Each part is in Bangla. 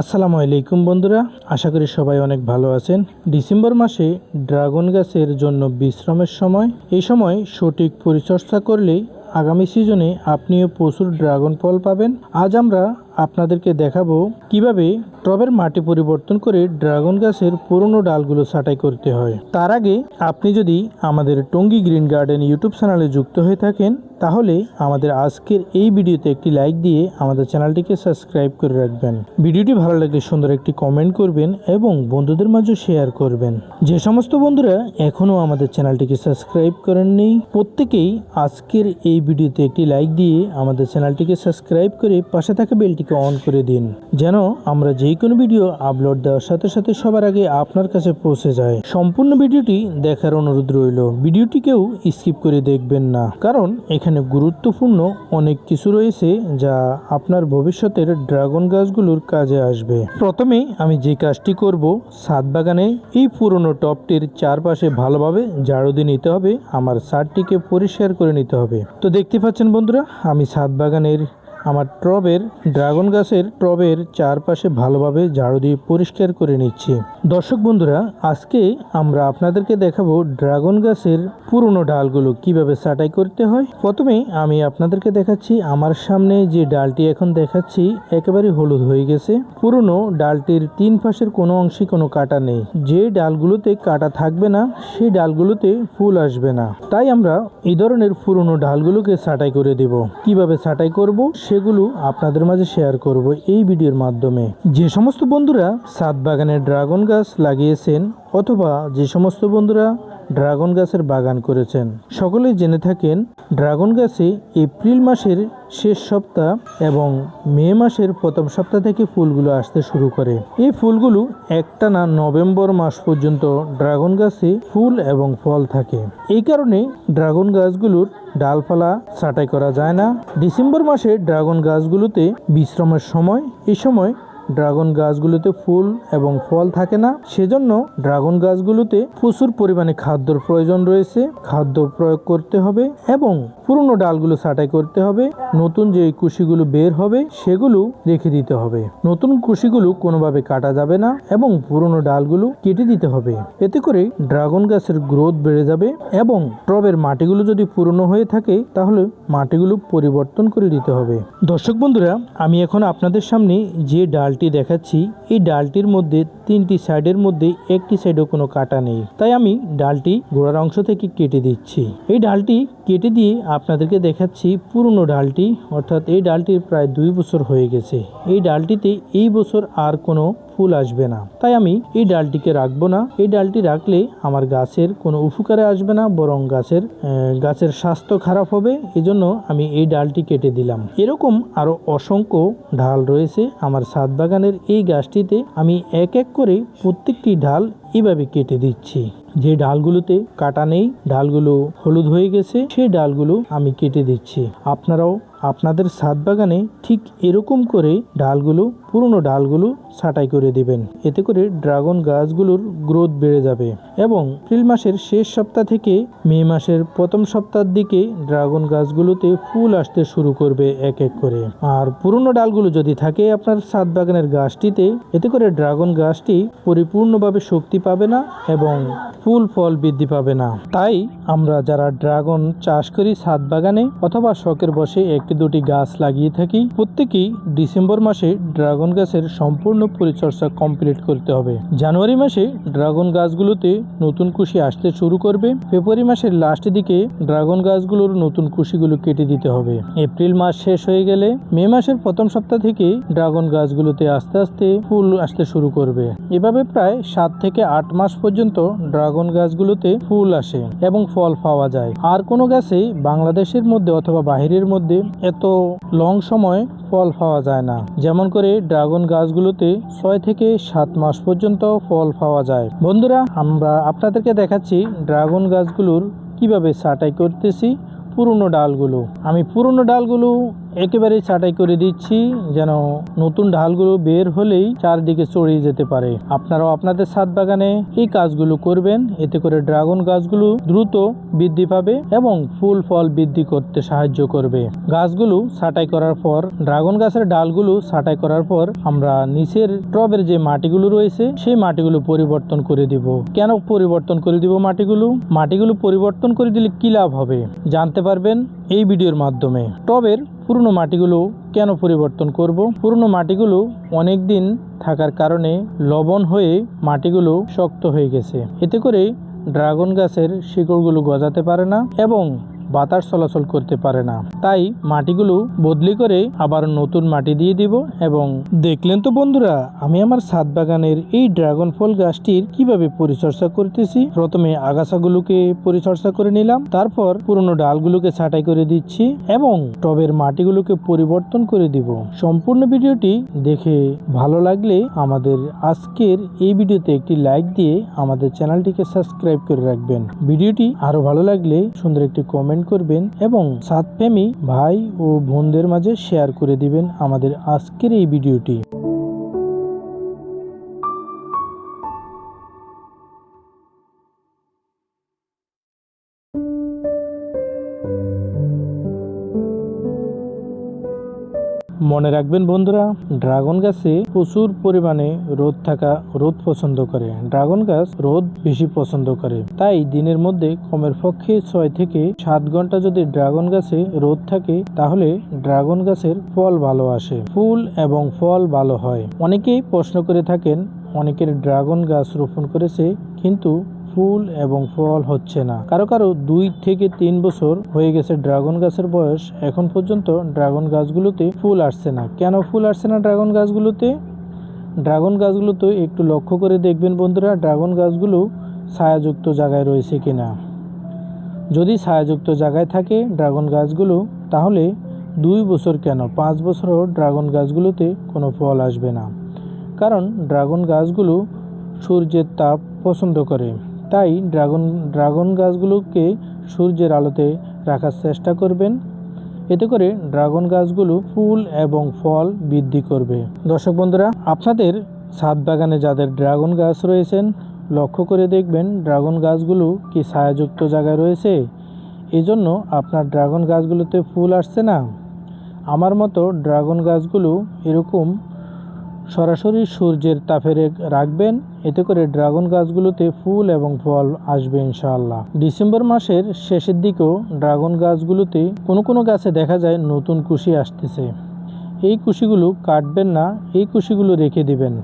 আসসালামু আলাইকুম বন্ধুরা, আশা করি সবাই অনেক ভালো আছেন। ডিসেম্বর মাসে ড্রাগন গাছের জন্য বিশ্রামের সময়। এই সময় সঠিক পরিচর্যা করলে আগামী সিজনে আপনিও প্রচুর ড্রাগন ফল পাবেন। আজ আমরা আপনাদেরকে দেখাবো কীভাবে টবের মাটি পরিবর্তন করে ড্রাগন গাছের পুরনো ডালগুলো ছাঁটাই করতে হয়। তার আগে আপনি যদি আমাদের টঙ্গী গ্রিন গার্ডেন ইউটিউব চ্যানেলে যুক্ত হয়ে থাকেন, তাহলে আমাদের আজকের এই ভিডিওতে একটি লাইক দিয়ে আমাদের চ্যানেলটিকে সাবস্ক্রাইব করে রাখবেন। ভিডিওটি ভালো লাগলে সুন্দর একটি কমেন্ট করবেন এবং বন্ধুদের মাঝে শেয়ার করবেন। যে সমস্ত বন্ধুরা এখনও আমাদের চ্যানেলটিকে সাবস্ক্রাইব করেননি, প্রত্যেকেই আজকের এই ভিডিওতে একটি লাইক দিয়ে আমাদের চ্যানেলটিকে সাবস্ক্রাইব করে পাশে থাকা বেলটিকে অন করে দিন, যেন আমরা যে কোনো ভিডিও আপলোড দেওয়ার সাথে সাথে সবার আগে আপনার কাছে পৌঁছে যায়। সম্পূর্ণ ভিডিওটি দেখার অনুরোধ রইল। ভিডিওটিকেও স্কিপ করে দেখবেন না, কারণ এখানে গুরুত্বপূর্ণ অনেক কিছু রয়েছে যা আপনার ভবিষ্যতের ড্রাগন গাছগুলোর কাজে আসবে। প্রথমে আমি যে কাজটি করব, ছাদ বাগানে এই পুরনো টপটির চারপাশে ভালোভাবে ঝাড়ু দিয়ে নিতে হবে। আমার ছাদটিকে পরিষ্কার করে নিতে হবে। তো দেখতে পাচ্ছেন বন্ধুরা, আমি ছাদ বাগানের আমার টবের, ড্রাগন গাছের টবের চারপাশে ভালোভাবে ঝাড়ু দিয়ে পরিষ্কার করে নিচ্ছি। দর্শক বন্ধুরা, আজকে আমরা আপনাদেরকে দেখাবো ড্রাগন গাছের পুরনো ডালগুলো কীভাবে ছাঁটাই করতে হয়। প্রথমে আমি আপনাদেরকে দেখাচ্ছি, আমার সামনে যে ডালটি এখন দেখাচ্ছি একেবারে হলুদ হয়ে গেছে। পুরনো ডালটির তিন পাশের কোনো অংশে কোনো কাটা নেই। যে ডালগুলোতে কাটা থাকবে না, সেই ডালগুলোতে ফুল আসবে না। তাই আমরা এই ধরনের পুরনো ডালগুলোকে ছাঁটাই করে দেব। কীভাবে ছাঁটাই করব সেগুলো আপনাদের মাঝে শেয়ার করব এই ভিডিওর মাধ্যমে। যে সমস্ত বন্ধুরা সাত বাগানে ড্রাগন গাছ লাগিয়েছেন অথবা যে সমস্ত বন্ধুরা ড্রাগন গাছের বাগান করেছেন। সকলেই জেনে থাকেন, ড্রাগন গাছে এপ্রিল মাসের শেষ সপ্তাহ এবং মে মাসের প্রথম সপ্তাহ থেকে ফুলগুলো আসতে শুরু করে। এই ফুলগুলো একটানা নভেম্বর মাস পর্যন্ত ড্রাগন গাছে ফুল এবং ফল থাকে। এই কারণে ড্রাগন গাছগুলোর ডালপালা ছাঁটাই করা যায় না। ডিসেম্বর মাসে ড্রাগন গাছগুলোতে বিশ্রামের সময় এই সময় ড্রাগন গাছগুলোতে ফুল এবং ফল থাকে না। সেজন্য ড্রাগন গাছগুলোতে প্রচুর পরিমাণে খাদ্যর প্রয়োজন রয়েছে। খাদ্য প্রয়োগ করতে হবে এবং পুরনো ডালগুলো ছাঁটাই করতে হবে। নতুন যে কুশিগুলো বের হবে, সেগুলো রেখে দিতে হবে। নতুন কুশিগুলো কোনোভাবে কাটা যাবে না এবং পুরনো ডালগুলো কেটে দিতে হবে। এতে করে ড্রাগন গাছের গ্রোথ বেড়ে যাবে এবং টবের মাটিগুলো যদি পুরনো হয়ে থাকে, তাহলে মাটিগুলো পরিবর্তন করে দিতে হবে। দর্শক বন্ধুরা, আমি এখন আপনাদের সামনে যে ডালটি দেখাচ্ছি। এই ডালটির মধ্যে তিনটি সাইডের মধ্যে একটি সাইডেও কোনো কাটা নেই। তাই আমি ডালটি গোড়ার অংশ থেকে কেটে দিচ্ছি। এই ডালটি কেটে দিয়ে আপনাদেরকে দেখাচ্ছি পুরনো ডালটি, অর্থাৎ এই ডালটির প্রায় দুই বছর হয়ে গেছে। এই ডালটিতে এই বছর আর কোনো ফুল আসবে না। তাই আমি এই ডালটিকে রাখব না। এই ডালটি রাখলে আমার গাছের কোনো উপকারে আসবে না, বরং গাছের গাছের স্বাস্থ্য খারাপ হবে। এজন্য আমি এই ডালটি কেটে দিলাম। এরকম আরও অসংখ্য ঢাল রয়েছে আমার ছাদ বাগানের এই গাছটিতে আমি এক এক করে প্রত্যেকটি ঢাল এভাবে কেটে দিচ্ছি। যে ডালগুলোতে কাটা নেই, ডালগুলো হলুদ হয়ে গেছে সেই ডালগুলো আমি কেটে দিচ্ছি। আপনারাও আপনাদের ছাদ বাগানে ঠিক এরকম করে ডালগুলো, পুরনো ডালগুলো ছাঁটাই করে দিবেন। এতে করে ড্রাগন গাছগুলোর গ্রোথ বেড়ে যাবে এবং এপ্রিল মাসের শেষ সপ্তাহ থেকে মে মাসের প্রথম সপ্তাহের দিকে ড্রাগন গাছগুলোতে ফুল আসতে শুরু করবে এক এক করে। আর পুরনো ডালগুলো যদি থাকে আপনার ছাদ বাগানের গাছটিতে, এতে করে ড্রাগন গাছটি পরিপূর্ণভাবে শক্তি পাবে না এবং ফুল ফল বৃদ্ধি পাবে না। তাই আমরা যারা ড্রাগন চাষ করি ছাদ বাগানে অথবা শখের বসে একটি দুটি গাছ লাগিয়ে থাকি প্রত্যেকেই ডিসেম্বর মাসে ড্রাগন গাছের সম্পূর্ণ পরিচর্যা কমপ্লিট করতে হবে। জানুয়ারি মাসে ড্রাগন গাছগুলোতে নতুন কুশি আসতে শুরু করবে। ফেব্রুয়ারি মাসের লাস্টের দিকে ড্রাগন গাছগুলোর নতুন কুশিগুলো কেটে দিতে হবে। এপ্রিল মাস শেষ হয়ে গেলে মে মাসের প্রথম সপ্তাহ থেকে ড্রাগন গাছগুলোতে আস্তে আস্তে ফুল আসতে শুরু করবে। এভাবে প্রায় সাত থেকে আট মাস পর্যন্ত ড্রাগন গাছগুলোতে ফুল আসে এবং ফল পাওয়া যায়। আর কোনো গাছে বাংলাদেশের মধ্যে অথবা বাহিরের মধ্যে এত লং সময় ফল পাওয়া যায় না। যেমন করে ড্রাগন গাছগুলোতে ছয় থেকে সাত মাস পর্যন্ত ফল পাওয়া যায়। বন্ধুরা, আমরা আপনাদেরকে দেখাচ্ছি ড্রাগন গাছগুলোর কীভাবে ছাটাই করতেছি পুরনো ডালগুলো। আমি পুরনো ডালগুলো একেবারেই ছাঁটাই করে দিচ্ছি, যেন নতুন ঢালগুলো বের হলেই চারদিকে ছড়িয়ে যেতে পারে। আপনারাও আপনাদের ছাদ বাগানে এই কাজগুলো করবেন। এতে করে ড্রাগন গাছগুলো দ্রুত বৃদ্ধি পাবে এবং ফুল ফল বৃদ্ধি করতে সাহায্য করবে। গাছগুলো ছাঁটাই করার পর, ড্রাগন গাছের ডালগুলো ছাঁটাই করার পর আমরা নিচের টবের যে মাটিগুলো রয়েছে, সেই মাটিগুলো পরিবর্তন করে দিব। কেন পরিবর্তন করে দিব মাটিগুলো? মাটিগুলো পরিবর্তন করে দিলে কি লাভ হবে? জানতে পারবেন এই ভিডিওর মাধ্যমে। টবের পুরনো মাটিগুলো কেন পরিবর্তন করব? পুরনো মাটিগুলো অনেক দিন থাকার কারণে লবণ হয়ে মাটিগুলো শক্ত হয়ে গেছে। এতে করে ড্রাগন গাছের শিকড়গুলো গজাতে পারে না এবং বাতাস চলাচল করতে পারে না। তাই মাটিগুলো বদলি করে আবার নতুন মাটি দিয়ে দিব এবং দেখলেন তো বন্ধুরা, আমি আমার ছাদ বাগানের এই ড্রাগন ফল গাছটির কীভাবে পরিচর্যা করতেছি? প্রথমে আগাছাগুলোকে পরিচর্যা করে নিলাম, তারপর পুরনো ডালগুলোকে ছাঁটাই করে দিচ্ছি এবং টবের মাটিগুলোকে পরিবর্তন করে দিব। সম্পূর্ণ ভিডিওটি দেখে ভালো লাগলে আমাদের আজকের এই ভিডিওতে একটি লাইক দিয়ে আমাদের চ্যানেলটিকে সাবস্ক্রাইব করে রাখবেন। ভিডিওটি আরও ভালো লাগলে সুন্দর একটি কমেন্ট করবেন এবং সাতপ্রেমী ভাই ও বোনদের মাঝে শেয়ার করে দিবেন আমাদের আজকের এই ভিডিওটি। মনে রাখবেন বন্ধুরা, ড্রাগন গাছে প্রচুর পরিমাণে রোদ থাকা, রোদ পছন্দ করে। ড্রাগন গাছ রোদ বেশি পছন্দ করে। তাই দিনের মধ্যে কমের পক্ষে ছয় থেকে সাত ঘণ্টা যদি ড্রাগন গাছে রোদ থাকে, তাহলে ড্রাগন গাছের ফল ভালো আসে। ফুল এবং ফল ভালো হয়। অনেকেই প্রশ্ন করে থাকেন, অনেকের ড্রাগন গাছ রোপণ করেছে, কিন্তু ফুল এবং ফল হচ্ছে না। কারও কারও দুই থেকে তিন বছর হয়ে গেছে ড্রাগন গাছের বয়স। এখন পর্যন্ত ড্রাগন গাছগুলোতে ফুল আসছে না। কেন ফুল আসছে না ড্রাগন গাছগুলোতে? ড্রাগন গাছগুলোতে একটু লক্ষ্য করে দেখবেন বন্ধুরা, ড্রাগন গাছগুলো ছায়াযুক্ত জায়গায় রয়েছে কিনা। যদি ছায়াযুক্ত জায়গায় থাকে ড্রাগন গাছগুলো, তাহলে দুই বছর কেন? পাঁচ বছরও ড্রাগন গাছগুলোতে কোনো ফল আসবে না। কারণ ড্রাগন গাছগুলো সূর্যের তাপ পছন্দ করে। তাই ড্রাগন ড্রাগন গাছগুলোকে সূর্যের আলোতে রাখার চেষ্টা করবেন। এতে করে ড্রাগন গাছগুলো ফুল এবং ফল বৃদ্ধি করবে। দর্শক বন্ধুরা, আপনাদের ছাদ বাগানে যাদের ড্রাগন গাছ রয়েছেন, লক্ষ্য করে দেখবেন ড্রাগন গাছগুলো কি ছায়াযুক্ত জায়গায় রয়েছে। এই জন্য আপনার ড্রাগন গাছগুলোতে ফুল আসছে না। আমার মতো ড্রাগন গাছগুলো এরকম সরাসরি সূর্যের তাপে রাখবেন। এতে করে ড্রাগন গাছগুলোতে ফুল এবং ফল আসবে ইনশাআল্লাহ। ডিসেম্বর মাসের শেষের দিকেও ড্রাগন গাছগুলোতে কোনো কোনো গাছে দেখা যায় নতুন কুশি আসতেছে। এই কুশিগুলো কাটবেন না, এই কুশিগুলো রেখে দিবেন।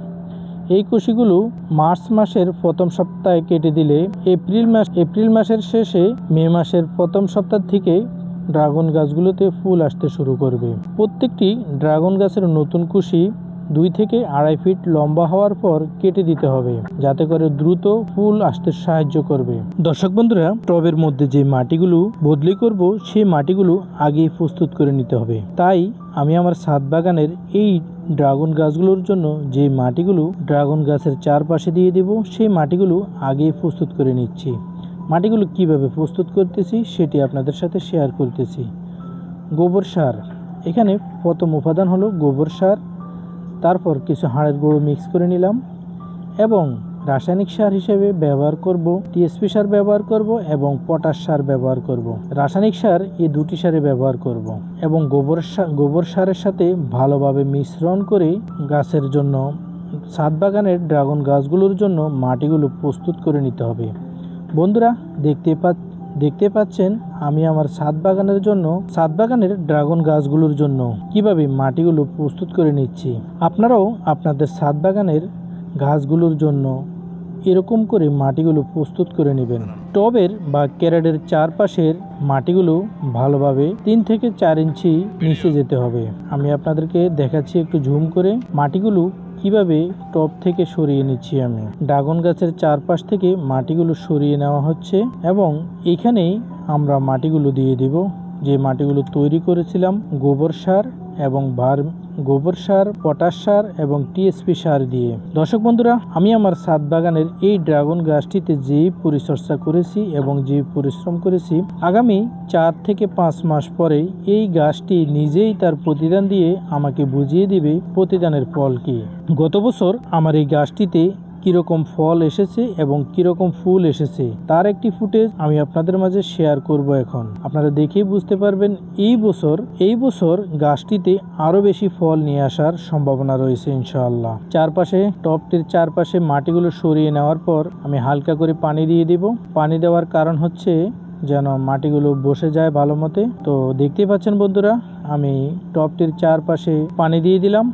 এই কুশিগুলো মার্চ মাসের প্রথম সপ্তাহে কেটে দিলে এপ্রিল মাস, এপ্রিল মাসের শেষে মে মাসের প্রথম সপ্তাহ থেকে ড্রাগন গাছগুলোতে ফুল আসতে শুরু করবে। প্রত্যেকটি ড্রাগন গাছের নতুন কুশি দুই থেকে আড়াই ফিট লম্বা হওয়ার পর কেটে দিতে হবে, যাতে করে দ্রুত ফুল আসতে সাহায্য করবে। দর্শক বন্ধুরা, টবের মধ্যে যে মাটিগুলো বদলি করব, সেই মাটিগুলো আগেই প্রস্তুত করে নিতে হবে। তাই আমি আমার ছাদ বাগানের এই ড্রাগন গাছগুলোর জন্য যে মাটিগুলো ড্রাগন গাছের চারপাশে দিয়ে দেব, সেই মাটিগুলো আগেই প্রস্তুত করে নিচ্ছি। মাটিগুলো কীভাবে প্রস্তুত করতেছি, সেটি আপনাদের সাথে শেয়ার করতেছি। গোবর সার। এখানে প্রথম উপাদান হলো গোবর সার। তারপর কিছু হাড়ের গুঁড়ো মিক্স করে নিলাম এবং রাসায়নিক সার হিসেবে ব্যবহার করব টিএসপি সার ব্যবহার করব এবং পটাশ সার ব্যবহার করব। রাসায়নিক সার এই দুটি সারে ব্যবহার করব এবং গোবর সার গোবর সারের সাথে ভালোভাবে মিশ্রণ করে গাছের জন্য, ছাদ বাগানের ড্রাগন গাছগুলোর জন্য মাটিগুলো প্রস্তুত করে নিতে হবে। বন্ধুরা, দেখতে পা দেখতে পাচ্ছেন আমি আমার ছাদ বাগানের জন্য ছাদ বাগানের ড্রাগন গাছগুলোর জন্য কীভাবে মাটিগুলো প্রস্তুত করে নিচ্ছি। আপনারাও আপনাদের ছাদ বাগানের গাছগুলোর জন্য এরকম করে মাটিগুলো প্রস্তুত করে নেবেন। টবের বা ক্যারেটের চারপাশের মাটিগুলো ভালোভাবে তিন থেকে চার ইঞ্চি নিচে যেতে হবে। আমি আপনাদেরকে দেখাচ্ছি একটু ঝুম করে মাটিগুলো কীভাবে টপ থেকে সরিয়ে নিচ্ছি আমি? ড্রাগন গাছের চারপাশ থেকে মাটিগুলো সরিয়ে নেওয়া হচ্ছে এবং এখানেই আমরা মাটিগুলো দিয়ে দিব। যে মাটিগুলো তৈরি করেছিলাম গোবর সার এবং ভার গোবর সার, পটাশ সার এবং টিএসপি সার দিয়ে। দর্শক বন্ধুরা, আমি আমার সাত বাগানের এই ড্রাগন গাছটিতে যে পরিচর্যা করেছি এবং যে পরিশ্রম করেছি, আগামী চার থেকে পাঁচ মাস পরে এই গাছটি নিজেই তার প্রতিদান দিয়ে আমাকে বুঝিয়ে দিবে প্রতিদানের ফল কি। গত বছর আমার এই গাছটিতে কীরকম ফল এসেছে এবং কীরকম ফুল এসেছে, তার একটি ফুটেজ আমি আপনাদের মাঝে শেয়ার করব এখন। আপনারা দেখেই বুঝতে পারবেন, এই বছর এই বছর গাছটিতে আরও বেশি ফল নিয়ে আসার সম্ভাবনা রয়েছে ইনশাআল্লাহ। চারপাশে, টপটির চারপাশে মাটিগুলো সরিয়ে নেওয়ার পর আমি হালকা করে পানি দিয়ে দিব। পানি দেওয়ার কারণ হচ্ছে যেন মাটিগুলো বসে যায় ভালো মতে। তো দেখতেই পাচ্ছেন বন্ধুরা, আমি টপটির চারপাশে পানি দিয়ে দিলাম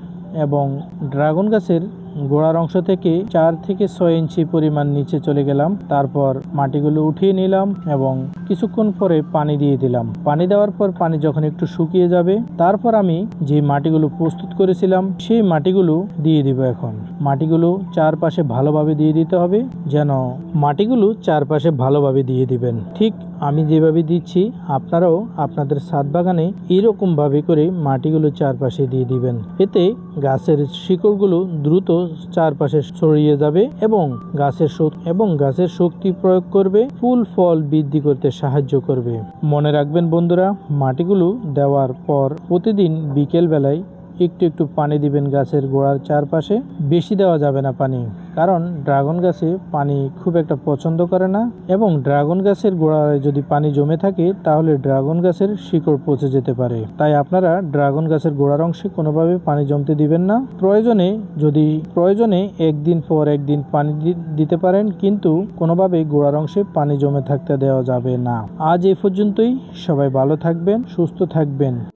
এবং ড্রাগন গাছের গোড়ার অংশ থেকে চার থেকে ছয় ইঞ্চি পরিমাণ নিচে চলে গেলাম। তারপর মাটিগুলো উঠিয়ে নিলাম এবং কিছুক্ষণ পরে পানি দিয়ে দিলাম। পানি দেওয়ার পর পানি যখন একটু শুকিয়ে যাবে, তারপর আমি যে মাটিগুলো প্রস্তুত করেছিলাম, সেই মাটিগুলো দিয়ে দিব এখন। মাটিগুলো চারপাশে ভালোভাবে দিয়ে দিতে হবে, যেন মাটিগুলো চারপাশে ভালোভাবে দিয়ে দিবেন। ঠিক আমি যেভাবে দিচ্ছি, আপনারাও আপনাদের ছাদ বাগানে এরকম ভাবে করে মাটিগুলো চারপাশে দিয়ে দিবেন। এতে গাছের শিকড়গুলো দ্রুত চারপাশে ছড়িয়ে যাবে এবং গাছের এবং গাছের শক্তি প্রয়োগ করবে, ফুল ফল বৃদ্ধি করতে সাহায্য করবে। মনে রাখবেন বন্ধুরা মাটিগুলো দেওয়ার পর প্রতিদিন বিকেল বেলায় একটু একটু পানি দিবেন গাছের গোড়ার চারপাশে। বেশি দেওয়া যাবে না পানি, কারণ ড্রাগন গাছে পানি খুব একটা পছন্দ করে না। এবং ড্রাগন গাছের গোড়ায় যদি পানি জমে থাকে, তাহলে ড্রাগন গাছের শিকড় পচে যেতে পারে। তাই আপনারা ড্রাগন গাছের গোড়ার অংশে কোনোভাবে পানি জমতে দিবেন না। প্রয়োজনে, যদি প্রয়োজনে একদিন পর একদিন পানি দিতে পারেন, কিন্তু কোনোভাবে গোড়ার অংশে পানি জমে থাকতে দেওয়া যাবে না। আজ এ পর্যন্তই। সবাই ভালো থাকবেন, সুস্থ থাকবেন।